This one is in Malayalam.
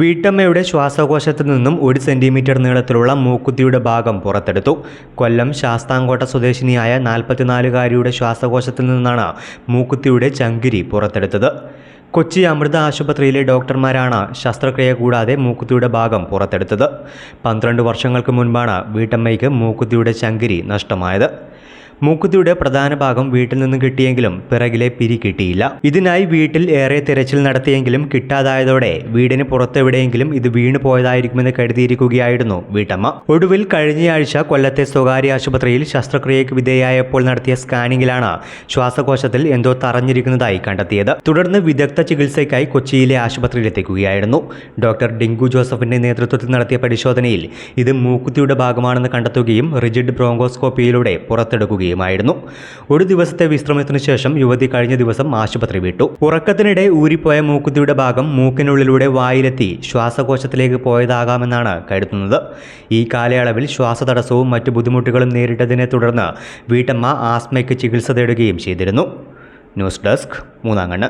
വീട്ടമ്മയുടെ ശ്വാസകോശത്തു നിന്നും ഒരു സെന്റിമീറ്റർ നീളത്തിലുള്ള മൂക്കുത്തിയുടെ ഭാഗം പുറത്തെടുത്തു. കൊല്ലം ശാസ്താംകോട്ട സ്വദേശിനിയായ നാൽപ്പത്തിനാലുകാരിയുടെ ശ്വാസകോശത്തിൽ നിന്നാണ് മൂക്കുത്തിയുടെ ചങ്കിരി പുറത്തെടുത്തത്. കൊച്ചി അമൃത ആശുപത്രിയിലെ ഡോക്ടർമാരാണ് ശസ്ത്രക്രിയ കൂടാതെ മൂക്കുത്തിയുടെ ഭാഗം പുറത്തെടുത്തത്. പന്ത്രണ്ട് വർഷങ്ങൾക്ക് മുൻപാണ് വീട്ടമ്മയ്ക്ക് മൂക്കുത്തിയുടെ ചങ്കിരി നഷ്ടമായത്. മൂക്കുത്തിയുടെ പ്രധാന ഭാഗം വീട്ടിൽ നിന്ന് കിട്ടിയെങ്കിലും പിറകിലെ പിരി കിട്ടിയില്ല. ഇതിനായി വീട്ടിൽ ഏറെ തിരച്ചിൽ നടത്തിയെങ്കിലും കിട്ടാതായതോടെ വീടിന് പുറത്തെവിടെയെങ്കിലും ഇത് വീണു പോയതായിരിക്കുമെന്ന് കരുതിയിരിക്കുകയായിരുന്നു വീട്ടമ്മ. ഒടുവിൽ കഴിഞ്ഞയാഴ്ച കൊല്ലത്തെ സ്വകാര്യ ആശുപത്രിയിൽ ശസ്ത്രക്രിയയ്ക്ക് വിധേയായപ്പോൾ നടത്തിയ സ്കാനിങ്ങിലാണ് ശ്വാസകോശത്തിൽ എന്തോ തറഞ്ഞിരിക്കുന്നതായി കണ്ടെത്തിയത്. തുടർന്ന് വിദഗ്ധ ചികിത്സയ്ക്കായി കൊച്ചിയിലെ ആശുപത്രിയിലെത്തിക്കുകയായിരുന്നു. ഡോക്ടർ ഡിങ്കു ജോസഫിന്റെ നേതൃത്വത്തിൽ നടത്തിയ പരിശോധനയിൽ ഇത് മൂക്കുത്തിയുടെ ഭാഗമാണെന്ന് കണ്ടെത്തുകയും റിജിഡ് ബ്രോങ്കോസ്കോപ്പിയിലൂടെ പുറത്തെടുക്കുകയുമായിരുന്നു ഒരു ദിവസത്തെ വിശ്രമത്തിനു ശേഷം യുവതി കഴിഞ്ഞ ദിവസം ആശുപത്രി വിട്ടു. ഉറക്കത്തിനിടെ ഊരിപ്പോയ മൂക്കുത്തിയുടെ ഭാഗം മൂക്കിനുള്ളിലൂടെ വായിലെത്തി ശ്വാസകോശത്തിലേക്ക് പോയതാകാമെന്നാണ് കരുതുന്നത്. ഈ കാലയളവിൽ ശ്വാസതടസ്സവും മറ്റു ബുദ്ധിമുട്ടുകളും നേരിട്ടതിനെ തുടർന്ന് വീട്ടമ്മ ആസ്മയ്ക്ക് ചികിത്സ തേടുകയും ചെയ്തിരുന്നു. News desk മൂന്നാങ്കണ്ണ്